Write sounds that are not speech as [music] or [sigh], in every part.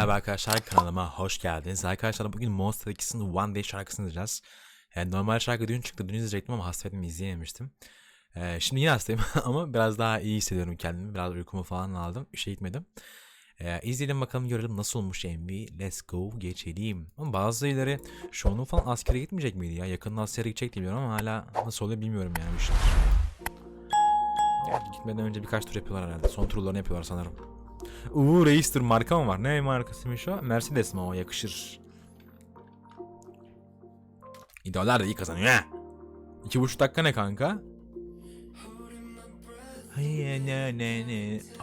Merhaba arkadaşlar kanalıma hoş geldiniz. Arkadaşlar bugün Monster 2'sinin One Day şarkısını izleyeceğiz. Yani normal şarkı dün çıktı dün izleyecektim ama hasretimi izleyememiştim. Ee, şimdi yine hastayım [laughs] ama biraz daha iyi hissediyorum kendimi. Biraz uykumu falan aldım. İşe gitmedim. Ee, izleyelim bakalım görelim nasıl olmuş MV. Let's go geçelim. Ama bazı ileri Sean'un falan askere gitmeyecek miydi ya? Yakında askere gidecek diye biliyorum ama hala nasıl oluyor bilmiyorum yani bu işler. Gitmeden önce birkaç tur yapıyorlar herhalde. Son turlarını yapıyorlar sanırım. Uuu Reister marka mı var? Ne markasıymış o? Mercedes mi o? Yakışır. İdealler de iyi kazanıyor ha. İki buçuk dakika ne kanka?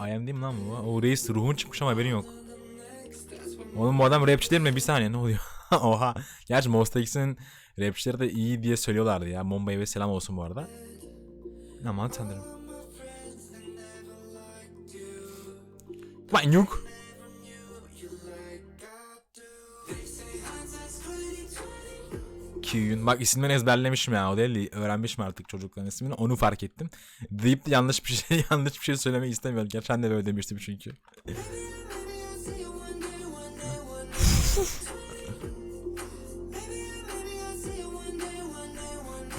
Ne değil mi lan bu? O reis ruhun çıkmış ama haberin yok. Oğlum bu adam rapçi değil mi? Bir saniye ne oluyor? [laughs] Oha. Gerçi Monster X'in rapçileri de iyi diye söylüyorlardı ya. Mombay ve selam olsun bu arada. Aman tanrım. Manyuk. Kyun. Bak isimleri ezberlemişim ya. O değil öğrenmişim artık çocukların ismini. Onu fark ettim. Deyip de yanlış bir şey [laughs] yanlış bir şey söylemeyi istemiyorum. Geçen de böyle demiştim çünkü.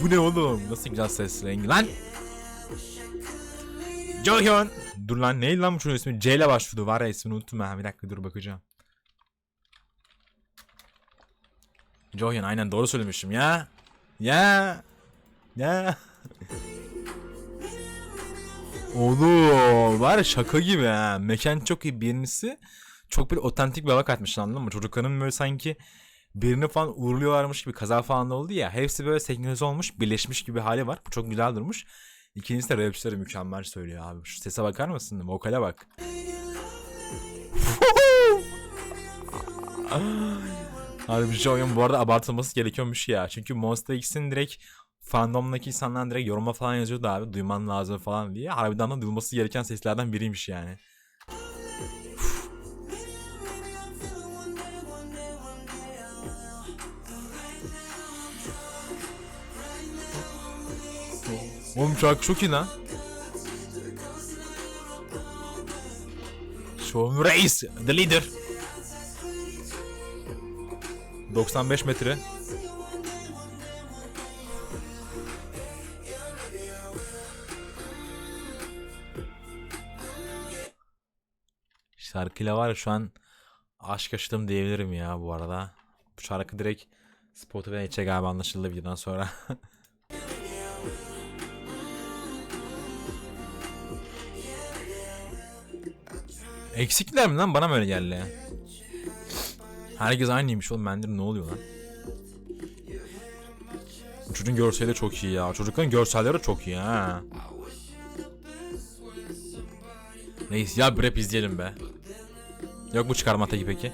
Bu ne oğlum? Nasıl güzel ses rengi lan? Johyun. Dur lan neydi lan bu çocuğun ismi? C ile başlıyordu. Var ya ismini unuttum ben. Bir dakika dur bakacağım. Johyun aynen doğru söylemişim ya. Ya. Ya. Oğlum var ya şaka gibi ha. Mekan çok iyi birincisi. Çok bir otantik bir hava katmış anladın mı? Çocukların böyle sanki birini falan uğurluyorlarmış gibi kaza falan oldu ya. Hepsi böyle senkronize olmuş, birleşmiş gibi hali var. Bu çok güzel durmuş. İkincisi de rapçileri mükemmel söylüyor abi. Şu sese bakar mısın? Vokale bak. Abi bir şey oyun bu arada abartılması gerekiyormuş ya. Çünkü Monster X'in direkt fandomdaki insanlar direkt yoruma falan yazıyordu abi. Duyman lazım falan diye. Harbiden de duyulması gereken seslerden biriymiş yani. Oğlum şarkı çok iyi lan. Sean Reis, the leader. 95 metre. Şarkıyla var ya şu an aşk yaşadım diyebilirim ya bu arada. Bu şarkı direkt Spotify'a geçecek galiba anlaşıldı videodan sonra. [laughs] Eksikler mi lan? Bana mı öyle geldi? Herkes aynıymış oğlum. Bende ne oluyor lan? Çocuğun görseli çok iyi ya. Çocukların görselleri çok iyi ha. Neyse ya bir rap izleyelim be. Yok mu çıkarma teki peki?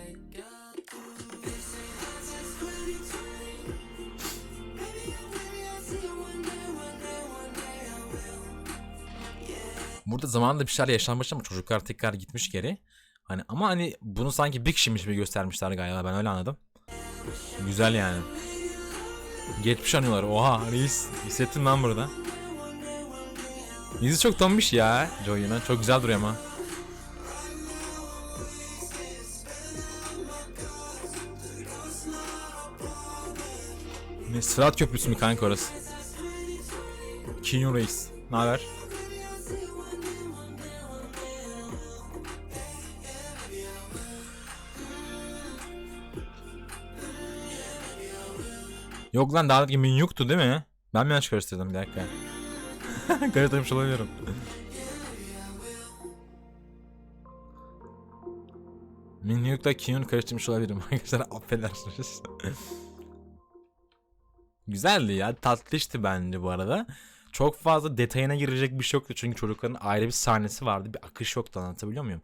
Burada zamanında bir şeyler yaşanmış ama çocuklar tekrar gitmiş geri. Hani ama hani bunu sanki bir kişiymiş gibi göstermişler galiba ben öyle anladım. Güzel yani. Geçmiş anıyorlar. Oha reis hissettim lan burada. Yüzü çok donmuş ya Joey'nin. Çok güzel duruyor ama. Sırat Köprüsü mü kanka orası? Kinyo Reis. Ne haber? Yok lan daha ki Minyuk'tu değil mi? Ben mi yanlış karıştırdım bir dakika. [laughs] Karıştırmış olabilirim. Minyuk'la Kinyun karıştırmış olabilirim [laughs] arkadaşlar affedersiniz. [laughs] Güzeldi ya tatlıştı bence bu arada. Çok fazla detayına girecek bir şey yoktu çünkü çocukların ayrı bir sahnesi vardı bir akış yoktu anlatabiliyor muyum?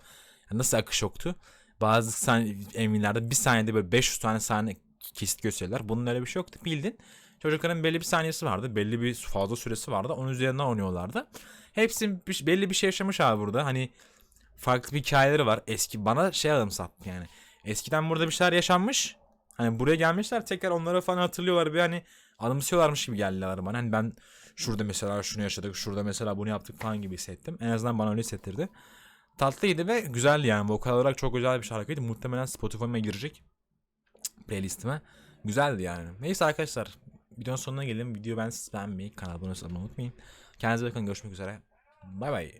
Yani nasıl akış yoktu? Bazı sahne, eminlerde bir saniyede böyle 500 tane sahne kesit gösteriler. Bunun öyle bir şey yoktu bildin. Çocukların belli bir saniyesi vardı. Belli bir fazla süresi vardı. Onun üzerinden oynuyorlardı. Hepsi bir, belli bir şey yaşamış abi burada. Hani farklı bir hikayeleri var. Eski bana şey anımsattı yani. Eskiden burada bir şeyler yaşanmış. Hani buraya gelmişler tekrar onları falan hatırlıyorlar. Bir hani anımsıyorlarmış gibi geldiler bana. Hani ben şurada mesela şunu yaşadık. Şurada mesela bunu yaptık falan gibi hissettim. En azından bana öyle hissettirdi. Tatlıydı ve güzeldi yani. Vokal olarak çok güzel bir şarkıydı. Muhtemelen Spotify'ıma girecek. Playlistime. Güzeldi yani. Neyse arkadaşlar. Videonun sonuna gelelim. Video ben beğenmeyi, kanala abone olmayı unutmayın. Kendinize bakın. Görüşmek üzere. Bay bay.